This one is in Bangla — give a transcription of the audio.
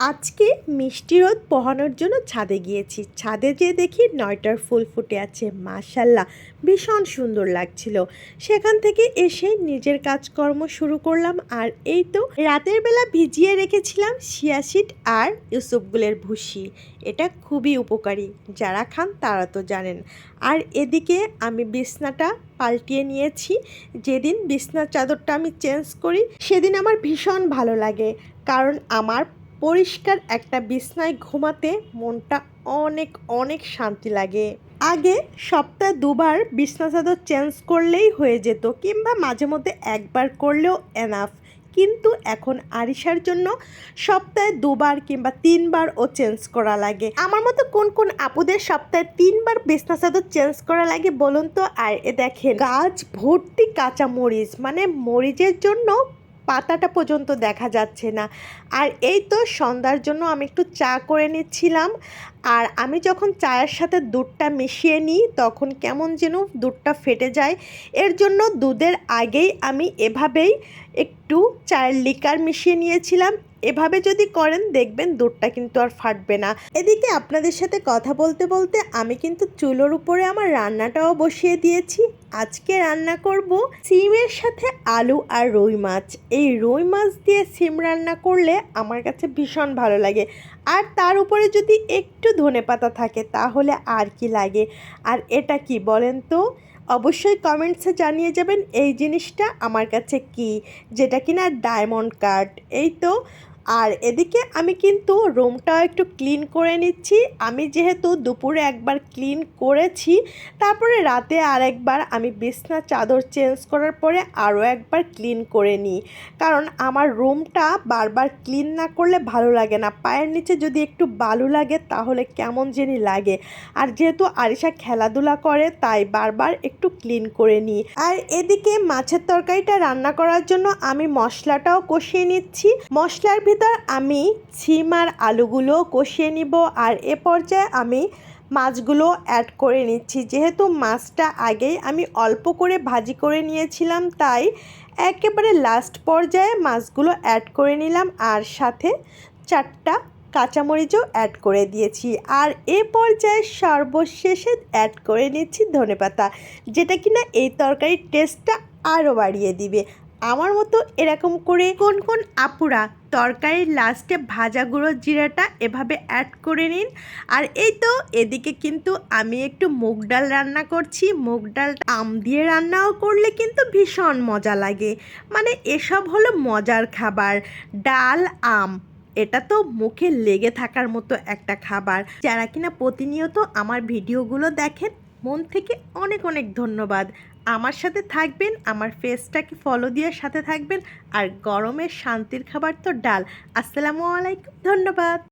আজকে মিষ্টি রোদ পোহানোর জন্য ছাদে গিয়েছি। ছাদে যেয়ে দেখি নয়টার ফুল ফুটে আছে। মাশাল্লাহ, ভীষণ সুন্দর লাগছিল। সেখান থেকে এসে নিজের কাজকর্ম শুরু করলাম আর এই তো রাতের বেলা ভিজিয়ে রেখেছিলাম শিয়াশিট আর ইউসুফগুলের ভুসি। এটা খুবই উপকারী। যারা খান তারা তো জানেন। আর এদিকে আমি বিছনাটা পাল্টিয়ে নিয়েছি। যেদিন বিছনার চাদরটা আমি চেঞ্জ করি, সেদিন আমার ভীষণ ভালো লাগে। কারণ আমার পরিষ্কার একটা বিছনায় ঘুমাতে মনটা অনেক অনেক শান্তি লাগে। আগে সপ্তাহে দুবার বিছনা চাদর চেঞ্জ করলেই হয়ে যেত কিংবা মাঝে মধ্যে একবার করলেও এনাফ কিন্তু এখন আরিশার জন্য সপ্তাহে দুবার কিংবা তিনবার ও চেঞ্জ করা লাগে। আমার মতো কোন কোন আপুদের সপ্তাহে তিনবার বিছনা চাদর চেঞ্জ করা লাগে বলুন তো? আর এ দেখেন, গাছ ভর্তি কাঁচা মরিচ মানে মরিচের জন্য পাতাটা পর্যন্ত দেখা যাচ্ছে না। আর এই তো সন্ধ্যার জন্য আমি একটু চা করে নিচ্ছিলাম। আর আমি যখন চায়ের সাথে দুধটা মিশিয়ে নিই, তখন কেমন যেন দুধটা ফেটে যায়। এর জন্য দুধের আগেই আমি এভাবেই একটু চায়ের লিকার মিশিয়ে নিয়েছিলাম। এভাবে যদি করেন, দেখবেন দুধটা কিন্তু আর ফাটবে না। এদিকে আপনাদের সাথে কথা বলতে বলতে আমি কিন্তু চুলোর উপরে আমার রান্নাটাও বসিয়ে দিয়েছি। আজকে রান্না করব সিমের সাথে আলু আর রুই মাছ। এই রুই মাছ দিয়ে সিম রান্না করলে আমার কাছে ভীষণ ভালো লাগে। আর তার উপরে যদি একটু ধনে পাতা থাকে, তাহলে আর কি লাগে? আর এটা কি বলেন তো? অবশ্যই কমেন্টসে জানিয়ে যাবেন এই জিনিসটা আমার কাছে কি? যেটা কিনা ডায়মন্ড কার্ড এই তো আর এদিকে আমি কিন্তু রুমটাও একটু ক্লিন করে নিচ্ছি। আমি যেহেতু দুপুরে একবার ক্লিন করেছি, তারপরে রাতে আরেকবার আমি বিছনা চাদর চেঞ্জ করার পরে আরও একবার ক্লিন করে নিই। কারণ আমার রুমটা বারবার ক্লিন না করলে ভালো লাগে না। পায়ের নিচে যদি একটু বালু লাগে তাহলে কেমন জানি লাগে। আর যেহেতু আরিশা খেলাধুলা করে, তাই বারবার একটু ক্লিন করে নিই। আর এদিকে মাছের তরকারিটা রান্না করার জন্য আমি মশলাটাও কষিয়ে নিচ্ছি। মশলার ভিতর আমি ছিম আর আলুগুলো কষিয়ে নিব আর এ পর্যায়ে আমি মাছগুলো অ্যাড করে নিচ্ছি। যেহেতু মাছটা আগেই আমি অল্প করে ভাজি করে নিয়েছিলাম, তাই একেবারে লাস্ট পর্যায়ে মাছগুলো অ্যাড করে নিলাম আর সাথে চারটা কাঁচামরিচও অ্যাড করে দিয়েছি। আর এ পর্যায়ে সর্বশেষে অ্যাড করে নিচ্ছি ধনেপাতা, যেটা কিনা এই তরকারির টেস্টটা আরও বাড়িয়ে দিবে। আমার মতো এরকম করে কোন কোন আপুরা তরকারির লাস্টে ভাজা গুঁড়ো জিরাটা এভাবে অ্যাড করে নিন। আর এই তো এদিকে কিন্তু আমি একটু মুগ ডাল রান্না করছি। মুগ ডাল আম দিয়ে রান্নাও করলে কিন্তু ভীষণ মজা লাগে। মানে এসব হলো মজার খাবার। ডাল, আম, এটা তো মুখে লেগে থাকার মতো একটা খাবার। যারা কিনা প্রতিনিয়ত আমার ভিডিওগুলো দেখেন মন থেকে অনেক অনেক ধন্যবাদ। আমার সাথে থাকবেন, আমার ফেসটাকে ফলো দিয়ে সাথে থাকবেন, আর গরমের শান্তির খাবার তো ডাল। আসসালামু আলাইকুম, ধন্যবাদ।